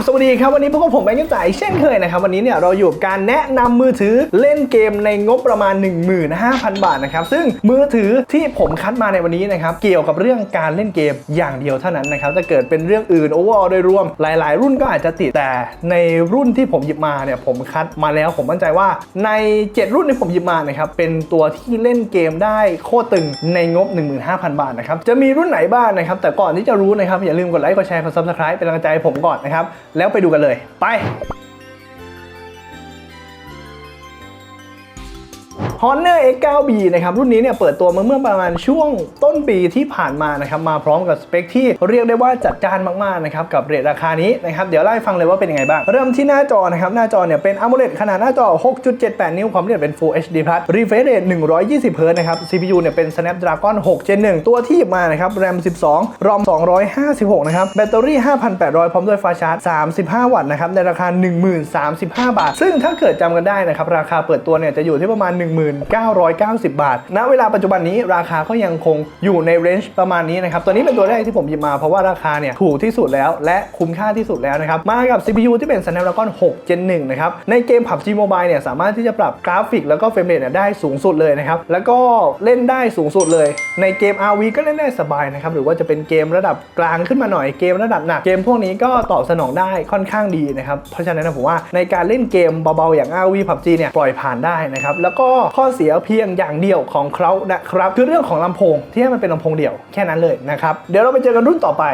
บสวัสดีครับวันนี้พวกผมแบงค์จ่ายเช่นเคยนะครับวันนี้เนี่ยเราอยู่กับการแนะนำมือถือเล่นเกมในงบประมาณ 15,000 บาทนะครับซึ่งมือถือที่ผมคัดมาในวันนี้นะครับเกี่ยวกับเรื่องการเล่นเกมอย่างเดียวเท่านั้นนะครับถ้าเกิดเป็นเรื่องอื่นโอเวอร์โดยรวมหลาย ๆ รุ่นก็อาจจะติดแต่ในรุ่นที่ผมหยิบมาเนี่ยผมคัดมาแล้วผมมั่นใจว่าใน 7 รุ่นที่ผมหยิบมานะครับเป็นตัวที่เล่นเกมได้โคตรตึงในงบ 15,000 บาทนะครับจะมีรุ่นไหนบ้างนะครับแต่ก่อนที่จะรู้นะครับอย่าลืมกดไลค์กดแชร์กด subscribe เป็นกำลังใจให้ผมก่อนนะครับแล้วไปดูกันเลย ไป Honor X9B นะครับรุ่นนี้เนี่ยเปิดตัวมาเมื่อประมาณช่วงต้นปีที่ผ่านมานะครับมาพร้อมกับสเปคที่เรียกได้ว่าจัดจ้านมากๆนะครับกับเรทราคานี้นะครับเดี๋ยวเล่ฟังเลยว่าเป็นยังไงบ้าง เริ่มที่หน้าจอนะครับหน้าจอเนี่ยเป็น AMOLED ขนาดหน้าจอ 6.78 นิ้วความละเอียดเป็น Full HD Plus refresh rate 120 Hz นะครับ CPU เนี่ยเป็น Snapdragon 6 Gen 1ตัวที่หยิบมานะครับ RAM 12 ROM 256 นะครับแบตเตอรี่ 5,800 พร้อมด้วยฟ้าชาร์จ 35 วัตต์นะครับในราคา 1035 บาท ซึ่งถ้าเกิดจำกันได้นะครับราคาเปิดตัวเนี่ยจะอยู่ที่ประมาณ1990 บาท ณ เวลาปัจจุบันนี้ราคาก็ยังคงอยู่ในเรนจ์ประมาณนี้นะครับ ตัวนี้เป็นตัวแรกที่ผมหยิบมาเพราะว่าราคาเนี่ยถูกที่สุดแล้วและคุ้มค่าที่สุดแล้วนะครับ มากับ CPU ที่เป็น Snapdragon 6 Gen 1 นะครับ ในเกม PUBG Mobile เนี่ยสามารถที่จะปรับกราฟิกแล้วก็เฟรมเรทเนี่ยได้สูงสุดเลยนะครับ แล้วก็เล่นได้สูงสุดเลย ในเกม RV ก็เล่นได้สบายนะครับ หรือว่าจะเป็นเกมระดับกลางขึ้นมาหน่อย เกมระดับหนัก เกมพวกนี้ก็ตอบสนองได้ค่อนข้างดีนะครับ เพราะฉะนั้นนะผมว่าในการเล่นเกมเบาๆอย่าง RV PUBG เนี่ยปล่อยผ่านได้นะครับ แล้วก็ข้อข้อเสียเพียงอย่างเดียวของเขานะครับ คือเรื่องของลำโพงที่ให้มันเป็นลำโพงเดี่ยวแค่นั้นเลยนะครับ เดี๋ยวเราไปเจอกันรุ่นต่อไป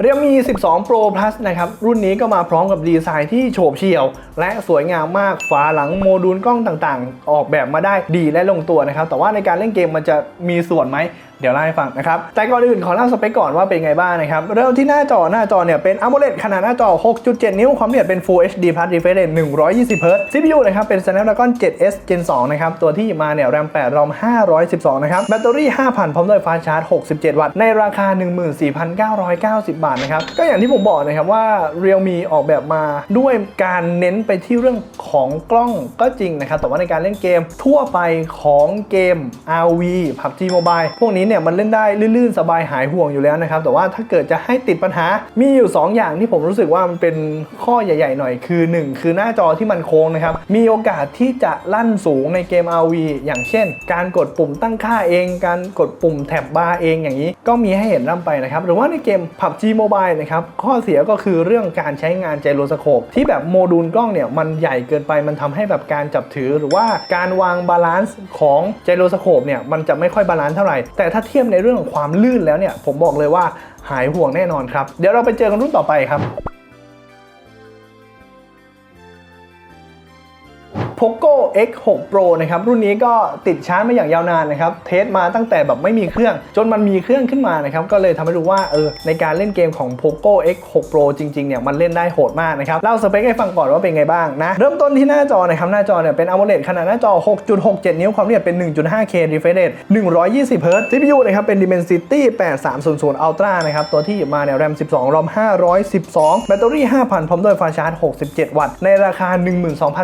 เรียมี 12 Pro Plus นะครับ รุ่นนี้ก็มาพร้อมกับดีไซน์ที่โฉบเฉี่ยว และสวยงามมากฝาหลังโมดูลกล้องต่างๆ ออกแบบมาได้ดีและลงตัวนะครับ แต่ว่าในการเล่นเกมมันจะมีส่วนไหมเดี๋ยวเล่าให้ฟังนะครับ แต่ก่อนอื่นขอเล่าสเปคก่อนว่าเป็นไงบ้างนะครับ เริ่มที่หน้าจอหน้าจอเนี่ยเป็น AMOLED ขนาดหน้าจอ 6.7 นิ้ว ความละเอียดเป็น Full HD Plus refresh rate 120 Hz CPU นะครับเป็น Snapdragon 7S Gen 2 นะครับ ตัวที่มาเนี่ย RAM 8 ROM 512 นะครับ แบตเตอรี่ 5,000 พร้อมด้วยฟ้าชาร์จ 67 วัตต์ ในราคา 14,990 บาทนะครับ ก็อย่างที่ผมบอกนะครับว่า Realme ออกแบบมาด้วยการเน้นไปที่เรื่องของกล้องก็จริงนะครับ แต่ว่าในการเล่นเกมทั่วไปของเกม RV PUBG Mobile พวกนี้เนี่ยมันเล่นได้ลื่นๆสบายหายห่วงอยู่แล้วนะครับแต่ว่าถ้าเกิดจะให้ติดปัญหามีอยู่ 2 อย่างที่ผมรู้สึกว่ามันเป็นข้อใหญ่ ๆ หน่อยคือ 1 คือหน้าจอที่มันโค้งนะครับมีโอกาสที่จะลั่นสูงในเกม RV อย่างเช่น การกดปุ่มตั้งค่าเอง การกดปุ่มแท็บบาร์เองอย่างนี้ ก็มีให้เห็นร่ำไปนะครับหรือว่าในเกม PUBG Mobile นะครับข้อเสียก็คือเรื่องการใช้งานไจโรสโคปที่แบบโมดูลกล้องเนี่ยมันใหญ่เกินไปมันทำให้แบบการจับถือหรือว่าการวางบาลานซ์ของไจโรสโคปเนี่ยมันจะไม่ค่อยบาลานซ์เท่าไหร่แต่ถ้าเทียบในเรื่องของความลื่นแล้วเนี่ย ผมบอกเลยว่าหายห่วงแน่นอนครับ เดี๋ยวเราไปเจอกันรุ่นต่อไปครับ Poco X6 Pro นะครับรุ่นนี้ก็ติดชาร์จมาอย่างยาวนานนะครับเทสมาตั้งแต่แบบไม่มีเครื่อง จนมันมีเครื่องขึ้นมานะครับก็เลยทำให้รู้ว่าเออในการเล่นเกมของ Poco X6 Pro จริงๆเนี่ยมันเล่นได้โหดมากนะครับเล่าสเปคให้ฟังก่อนว่าเป็นไงบ้างนะเริ่มต้นที่หน้าจอนะครับหน้าจอเนี่ยเป็น AMOLED ขนาดหน้าจอ 6.67 นิ้วความละเอียดเป็น 1.5K refresh rate 120 Hz CPU นะครับเป็น Dimensity 8300 Ultra นะครับตัวที่หยิบมาเนี่ย RAM 12 ROM 512 แบตเตอรี่ 5,000 พร้อมด้วยฟาชาร์จ 67 วัตต์ในราคา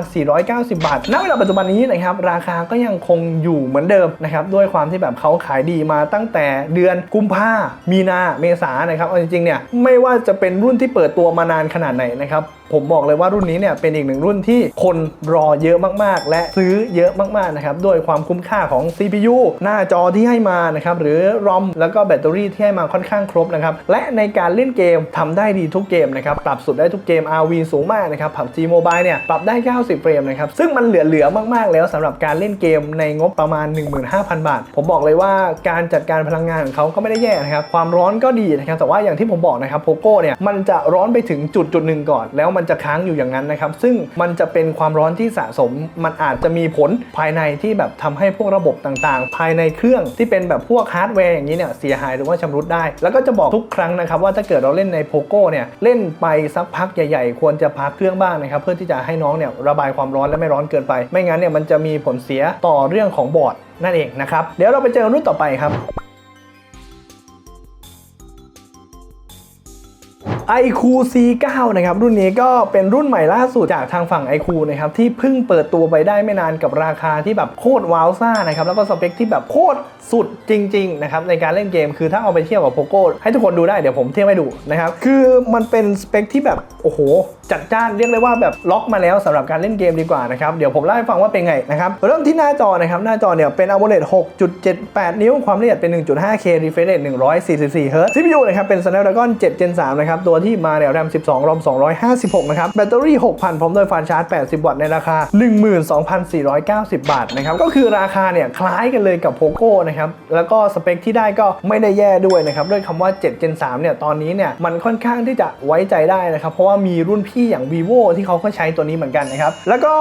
12,490 บาทณ เวลาปัจจุบันนี้นะครับราคาก็ยังคงอยู่เหมือนเดิมนะครับด้วยความที่แบบเขาขายดีมาตั้งแต่เดือนกุมภามีนา เมษานะครับเอาจริงๆเนี่ยไม่ว่าจะเป็นรุ่นที่เปิดตัวมานานขนาดไหนนะครับผมบอกเลยว่ารุ่นนี้เนี่ยเป็นอีกหนึ่งรุ่นที่คนรอเยอะมากๆ และซื้อเยอะมากๆนะครับด้วยความคุ้มค่าของ CPU หน้าจอที่ให้มานะครับหรือ ROM แล้วก็แบตเตอรี่ที่ให้มาค่อนข้างครบนะครับและในการเล่นเกมทำได้ดีทุกเกมนะครับปรับสุดได้ทุกเกม RV สูงมากนะครับ PUBG Mobile เนี่ยปรับได้ 90 เฟรมนะครับซึ่งมันเหลือๆมากๆ แล้วสำหรับการเล่นเกมในงบประมาณ 15,000 บาท ผมบอกเลยว่าการจัดการพลังงานของเขาก็ไม่ได้แย่นะครับ ความร้อนก็ดีนะครับ แต่ว่าอย่างที่ผมบอกนะครับโ o โก้เนี่ยมันจะร้อนไปถึงจุดจุดหนึ่งก่อน แล้วมันจะค้างอยู่อย่างนั้นนะครับ ซึ่งมันจะเป็นความร้อนที่สะสม มันอาจจะมีผลภายในที่แบบทำให้พวกระบบต่างๆ ภายในเครื่องที่เป็นแบบพวกฮาร์ดแวร์อย่างนี้เนี่ยเสียหายหรือว่าชำรุดได้ แล้วก็จะบอกทุกครั้งนะครับว่าถ้าเกิดเราเล่นในโ o โก้เนี่ยเล่นไปสักพักใหญ่ ๆ ควรจะพักเครื่องบ้างนะครับเพื่อที่จะให้น้องเนี่ยระบายความร้อนและไม่ร้อนเกินไป ไม่งั้นเนี่ยมันจะมีผลเสียต่อเรื่องของบอร์ดนั่นเองนะครับ เดี๋ยวเราไปเจอกันรุ่นต่อไปครับ iQOO C9 นะครับรุ่นนี้ก็เป็นรุ่นใหม่ล่าสุดจากทางฝั่ง iQOO นะครับที่เพิ่งเปิดตัวไปได้ไม่นานกับราคาที่แบบโคตรว้าวซ่านะครับแล้วก็สเปคที่แบบโคตรสุดจริงๆนะครับในการเล่นเกมคือถ้าเอาไปเทียบกับโ o โก้ให้ทุกคนดูได้เดี๋ยวผมเทียบให้ดูนะครับคือมันเป็นสเปคที่แบบโอ้โหจัดจ้านเรียกเลยว่าแบบล็อกมาแล้วสำหรับการเล่นเกมดีกว่านะครับเดี๋ยวผมเล่าให้ฟังว่าเป็นไงนะครับเริ่มที่หน้าจอนะครับหน้าจอเนี่ยเป็น AMOLED 6.78 นิ้วความละเอียดเป็น 1.5K refresh rate 144 Hz CPU นะครับเป็น Snapdragon 7 Gen 3นะครับตัวที่มาเนี่ย RAM 12 ROM 256 นะครับ แบตเตอรี่ 6,000 พร้อมด้วยฟาสต์ชาร์จ 80 วัตต์ในราคา 12,490 บาทนะครับ ก็คือราคาเนี่ยคล้ายกันเลยกับ POCO นะครับ แล้วก็สเปคที่ได้ก็ไม่ได้แย่ด้วยนะครับ ด้วยคำว่า 7 Gen 3 เนี่ย ตอนนี้เนี่ย มันค่อนข้างที่จะไว้ใจได้นะครับ เพราะว่ามีรุ่นพี่อย่าง vivo ที่เขาก็ใช้ตัวนี้เหมือนกันนะครับ แล้วก็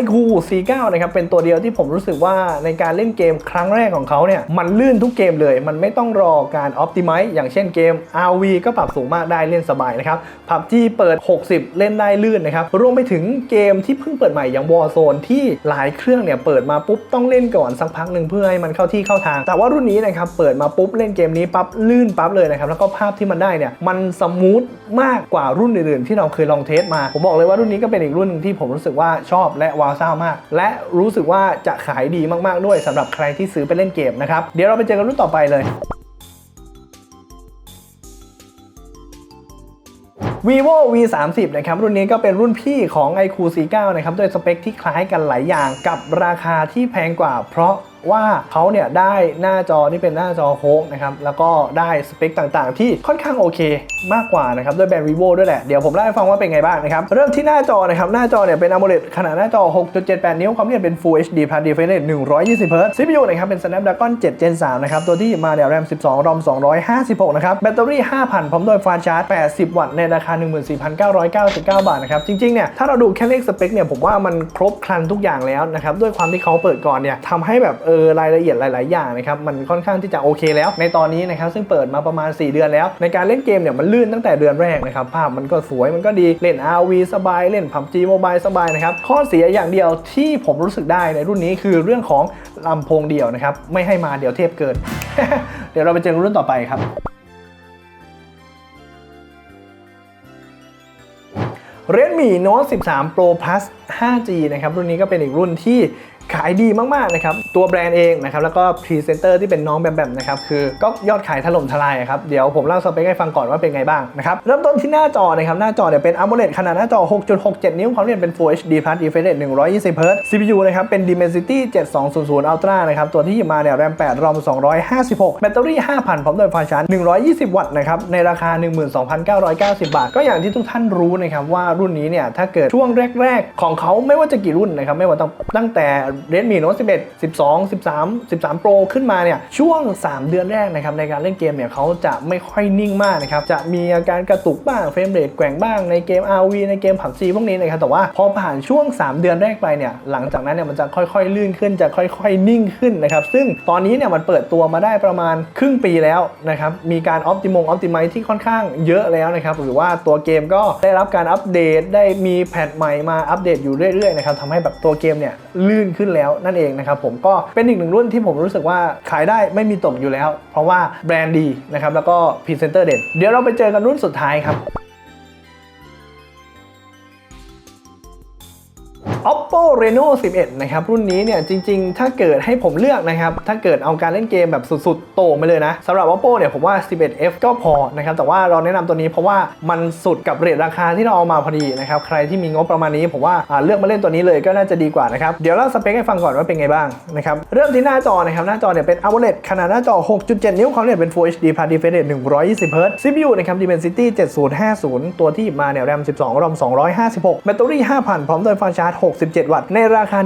iQOO C9 นะครับ เป็นตัวเดียวที่ผมรู้สึกว่าในการเล่นเกมครั้งแรกของเขาเนี่ยมันลื่นทุกเกมเลย มันไม่ต้องรอการ optimize อย่างเช่นเกม RV ก็ปรับสูงมากได้เล่นสบายนะครับ PUBG เปิด 60 เล่นได้ลื่นนะครับรวมไปถึงเกมที่เพิ่งเปิดใหม่อย่าง Warzone ที่หลายเครื่องเนี่ยเปิดมาปุ๊บต้องเล่นก่อนสักพักหนึ่งเพื่อให้มันเข้าที่เข้าทาง แต่ว่ารุ่นนี้นะครับเปิดมาปุ๊บเล่นเกมนี้ปั๊บลื่นปั๊บเลยนะครับแล้วก็ภาพที่มันได้เนี่ยมันสมูทมากกว่ารุ่นอื่นๆที่เราเคยลองเทสมาผมบอกเลยว่ารุ่นนี้ก็เป็นอีกรุ่นหนึ่งที่ผมรู้สึกว่าชอบและว้าวซ่ามาก และรู้สึกว่าจะขายดีมากๆด้วยสำหรับใครที่ซื้อไปเล่นเกมนะครับเดี๋ยวเราไปเจอกันรุ่นต่อไปเลย vivo v 3 0นะครับรุ่นนี้ก็เป็นรุ่นพี่ของ iQOO C9 นะครับด้วยสเปคที่คล้ายกันหลายอย่างกับราคาที่แพงกว่าเพราะ ว่าเขาเนี่ยได้หน้าจอที่เป็นหน้าจอโค้งนะครับแล้วก็ได้สเปคต่างๆ ที่ค่อนข้างโอเคมากกว่านะครับด้วยแบรนด์ vivo ด้วยแหละ เดี๋ยวผมเล่าให้ฟังว่าเป็นไงบ้างนะครับเริ่มที่หน้าจอนะครับหน้าจอเนี่ยเป็น AMOLED ขนาดหน้าจอ 6.78 นิ้วความละเอียดเป็น Full HD Plus refresh rate 120 Hz CPU นะครับเป็น Snapdragon 7 Gen 3นะครับตัวที่มาเนี่ย RAM 12 ROM 256 นะครับแบตเตอรี่ 5,000 พร้อมด้วยฟาสต์ชาร์จ 80 วัตต์ในราคา 14,999 บาทนะครับจริงๆเนี่ยถ้าเราดูแค่เลขสเปคเนี่ยผมว่ามันครบครันทุกอย่างแล้วนะครับด้วยความที่เขาเปิดก่อนเนี่ยทำให้แบบเออรายละเอียดหลาย ๆ อย่างนะครับมันค่อนข้างที่จะโอเคแล้ว ในตอนนี้นะครับซึ่งเปิดมาประมาณ 4 เดือนแล้ว ในการเล่นเกมเนี่ยมันลื่นตั้งแต่เดือนแรกนะครับภาพมันก็สวยมันก็ดีเล่น RV สบายเล่น PUBG Mobile สบายนะครับข้อเสียอย่างเดียวที่ผมรู้สึกได้ในรุ่นนี้คือเรื่องของลำโพงเดี่ยวนะครับไม่ให้มาเดี๋ยวเทพเกิน เดี๋ยวเราไปเจอรุ่นต่อไปครับ Redmi Note 13 Pro Plus 5G นะครับรุ่นนี้ก็เป็นอีกรุ่นที่ขายดีมาก ๆ นะครับ ตัวแบรนด์เองนะครับแล้วก็พรีเซนเตอร์ที่เป็นน้องแบมแบมนะครับคือก็ยอดขายถล่มทลายครับเดี๋ยวผมเล่าสเปคให้ฟังก่อนว่าเป็นไงบ้างนะครับเริ่มต้นที่หน้าจอนะครับหน้าจอเนี่ยเป็น AMOLED ขนาดหน้าจอ 6.67 นิ้วความละเอียดเป็น Full HD Plus refresh rate 120 Hz CPU นะครับเป็น Dimensity 7200 Ultra นะครับตัวที่มาเนี่ย RAM 8 ROM 256 แบตเตอรี่ 5,000 พร้อมด้วยไฟชาร์จ120 วัตต์นะครับในราคา 12,990 บาท ก็อย่างที่ทุกท่านรู้นะครับว่ารุ่นนี้เนี่ยถ้าเกิดช่วงแรก ๆ ของเขาไม่ว่าจะกี่รุ่นนะครับไม่ว่าตั้งแต่ Redmi Note 11 12 13 13 Pro ขึ้นมาเนี่ยช่วง 3 เดือนแรกนะครับในการเล่นเกมเนี่ยเขาจะไม่ค่อยนิ่งมากนะครับจะมีอาการกระตุกบ้างเฟรมเรทแกว่งบ้างในเกม RV ในเกม PUBG พวกนี้นะครับแต่ว่าพอผ่านช่วง 3 เดือนแรกไปเนี่ยหลังจากนั้นเนี่ยมันจะค่อยๆ ลื่นขึ้นจะค่อยๆ นิ่งขึ้นนะครับซึ่งตอนนี้เนี่ยมันเปิดตัวมาได้ประมาณครึ่งปีแล้วนะครับมีการอ p ติมงออ t ติไมที่ค่อนข้างเยอะแล้วนะครับหรือว่าตัวเกมก็ได้รับการอัปเดตได้มีแพทใหม่มาอัปเดตอยู่เรื่อยๆนะครับทำให้แบบตัวเกมเนี่ยลื่นขึ้นแล้วนั่นเองนะครับผมก็เป็นอีกหนึ่งรุ่นที่ผมรู้สึกว่าขายได้ไม่มีตกอยู่แล้ว เพราะว่าแบรนด์ดีนะครับแล้วก็พรีเซนเตอร์เด่นเดี๋ยวเราไปเจอกันรุ่นสุดท้ายครับ Oppo Reno 11 นะครับ รุ่นนี้เนี่ยจริง ๆ ถ้าเกิดให้ผมเลือกนะครับ ถ้าเกิดเอาการเล่นเกมแบบสุดๆ โต่งไปเลยนะสำหรับ Oppo เนี่ยผมว่า 11F ก็พอนะครับ แต่ว่าเราแนะนำตัวนี้เพราะว่ามันสุดกับเรทราคาที่เราเอามาพอดีนะครับ ใครที่มีงบประมาณนี้ผมว่าเลือกมาเล่นตัวนี้เลยก็น่าจะดีกว่านะครับ เดี๋ยวเล่าสเปคให้ฟังก่อนว่าเป็นไงบ้างนะครับ เริ่มที่หน้าจอนะครับ หน้าจอเนี่ยเป็น AMOLED ขนาดหน้าจอ 6.7 นิ้วความละเอียดเป็น Full HD Plus refresh rate 120 Hz CPU นะครับ Dimensity 7050 ตัวที่มาเนี่ย RAM 12 ROM 256 แบตเตอรี่ 5,000 พร้อมด้วยฟาสต์ชาร์จ67 วัตต์ ในราคา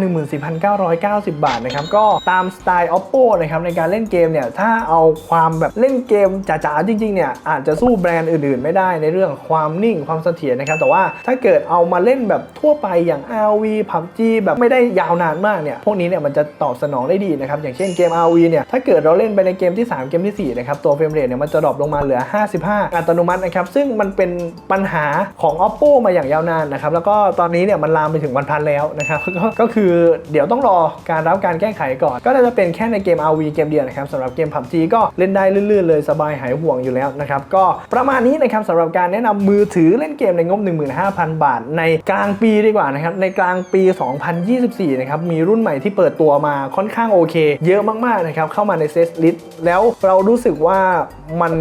14,990 บาทนะครับ ก็ตามสไตล์ Oppo นะครับ ในการเล่นเกมเนี่ย ถ้าเอาความแบบเล่นเกมจ๋าๆ จริงๆ เนี่ย อาจจะสู้แบรนด์อื่นๆ ไม่ได้ในเรื่องความนิ่งความเสถียรนะครับ แต่ว่าถ้าเกิดเอามาเล่นแบบทั่วไปอย่าง RV PUBG แบบไม่ได้ยาวนานมากเนี่ย พวกนี้เนี่ยมันจะตอบสนองได้ดีนะครับ อย่างเช่นเกม RV เนี่ย ถ้าเกิดเราเล่นไปในเกมที่ 3 เกมทีสี่4 นะครับ ตัวเฟรมเรทเนี่ยมันจะดรอปลงมาเหลือ 55 อัตโนมัตินะครับ ซึ่งมันเป็นปัญหาของ Oppo มาอย่างยาวนานนะครับ แล้วก็ตอนนี้เนี่ยมันลามไปถึงวันพันแล้วแล้วนะครับก็ก็คือเดี๋ยวต้องรอการรับการแก้ไขก่อน ก็น่าจะเป็นแค่ในเกม RV เกมเดียวนะครับสำหรับเกม PUBG ก็เล่นได้ลื่นๆเลยสบายหายห่วงอยู่แล้วนะครับก็ประมาณนี้นะครับสำหรับการแนะนำมือถือเล่นเกมในงบ 15,000 บาท ในกลางปีดีกว่านะครับในกลางปี 2024 นะครับมีรุ่นใหม่ที่เปิดตัวมาค่อนข้างโอเค เยอะมากๆนะครับเข้ามาในเซตลิสแล้วเรารู้สึกว่ามัน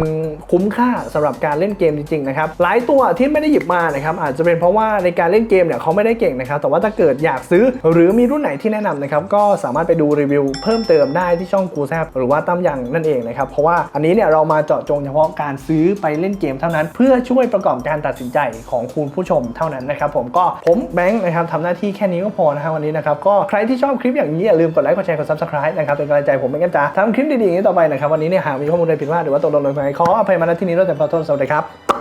คุ้มค่าสำหรับการเล่นเกมจริงๆนะครับหลายตัวที่ไม่ได้หยิบมานะครับอาจจะเป็นเพราะว่าในการเล่นเกมเนี่ยเขาไม่ได้เก่งนะครับแต่ว่าถ้าเกิดอยากซื้อ หรือมีรุ่นไหนที่แนะนำนะครับก็สามารถไปดูรีวิวเพิ่มเติมได้ที่ช่องกูแซบหรือว่าตั้มยังนั่นเองนะครับเพราะว่าอันนี้เนี่ยเรามาเจาะจงเฉพาะการซื้อไปเล่นเกมเท่านั้น เพื่อช่วยประกอบการตัดสินใจของคุณผู้ชมเท่านั้นนะครับผมก็ผมแบงค์นะครับทำหน้าที่แค่นี้ก็พอนะครับวันนี้นะครับก็ใครที่ชอบคลิปอย่างนี้อย่าลืมกดไลค์กดแชร์กด subscribe นะครับเป็นกำลังใจผมเป็นกันจ้าทำคลิปดีๆอย่างนี้ต่อไปนะครับวันนี้เนี่ยหากมีข้อมูลใดผิดพลาดหรือว่าตกหล่นลงไปขออภัยมาณที่นี้ด้วยแต่ขอโทษสวัสดีครับ